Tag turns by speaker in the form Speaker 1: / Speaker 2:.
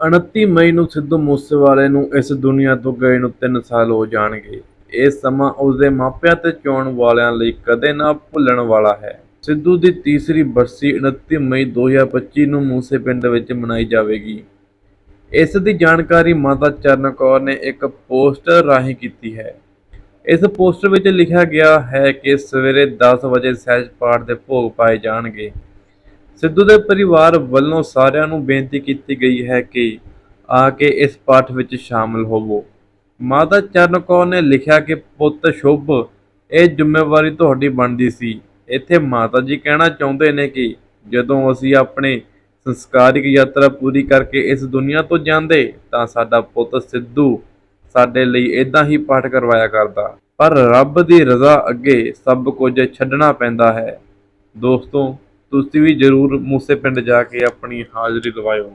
Speaker 1: 29 ਮਈ ਨੂੰ ਸਿੱਧੂ ਮੂਸੇਵਾਲੇ ਨੂੰ ਇਸ ਦੁਨੀਆ ਤੋਂ ਗਏ ਨੂੰ 3 ਸਾਲ ਹੋ ਜਾਣਗੇ। ਇਹ ਸਮਾਂ ਉਸਦੇ ਮਾਪਿਆਂ ਤੇ ਚੋਣ ਵਾਲਿਆਂ ਲਈ ਕਦੇ ਨਾ ਭੁੱਲਣ ਵਾਲਾ ਹੈ। ਸਿੱਧੂ ਦੀ ਤੀਸਰੀ ਬਰਸੀ 29 ਮਈ 2025 ਨੂੰ ਮੂਸੇ ਪਿੰਡ ਵਿੱਚ ਮਨਾਈ ਜਾਵੇਗੀ। ਇਸ ਦੀ ਜਾਣਕਾਰੀ ਮਾਤਾ ਚਰਨ ਕੌਰ ਨੇ ਇੱਕ ਪੋਸਟਰ ਰਾਹੀਂ ਕੀਤੀ ਹੈ। ਇਸ ਪੋਸਟਰ ਵਿੱਚ ਲਿਖਿਆ ਗਿਆ ਹੈ ਕਿ ਸਵੇਰੇ 10 ਵਜੇ ਸਹਿਜ ਪਾਠ ਦੇ ਭੋਗ ਪਾਏ ਜਾਣਗੇ। ਸਿੱਧੂ ਦੇ ਪਰਿਵਾਰ ਵੱਲੋਂ ਸਾਰਿਆਂ ਨੂੰ ਬੇਨਤੀ ਕੀਤੀ ਗਈ ਹੈ ਕਿ ਆ ਕੇ ਇਸ ਪਾਠ ਵਿੱਚ ਸ਼ਾਮਲ ਹੋਵੋ। ਮਾਤਾ ਚਰਨ ਕੌਰ ਨੇ ਲਿਖਿਆ ਕਿ, ਪੁੱਤ ਸ਼ੁਭ, ਇਹ ਜ਼ਿੰਮੇਵਾਰੀ ਤੁਹਾਡੀ ਬਣਦੀ ਸੀ। ਇੱਥੇ ਮਾਤਾ ਜੀ ਕਹਿਣਾ ਚਾਹੁੰਦੇ ਨੇ ਕਿ ਜਦੋਂ ਅਸੀਂ ਆਪਣੇ ਸੰਸਕਾਰਿਕ ਯਾਤਰਾ ਪੂਰੀ ਕਰਕੇ ਇਸ ਦੁਨੀਆ ਤੋਂ ਜਾਂਦੇ, ਤਾਂ ਸਾਡਾ ਪੁੱਤ ਸਿੱਧੂ ਸਾਡੇ ਲਈ ਇਦਾਂ ਹੀ ਪਾਠ ਕਰਵਾਇਆ ਕਰਦਾ। ਪਰ ਰੱਬ ਦੀ ਰਜ਼ਾ ਅੱਗੇ ਸਭ ਕੁਝ ਛੱਡਣਾ ਪੈਂਦਾ ਹੈ। ਦੋਸਤੋ ਤੁਸੀਂ ਵੀ ਜਰੂਰ ਮੂਸੇ ਪਿੰਡ ਜਾ ਕੇ ਆਪਣੀ ਹਾਜ਼ਰੀ ਲਵਾਇਓ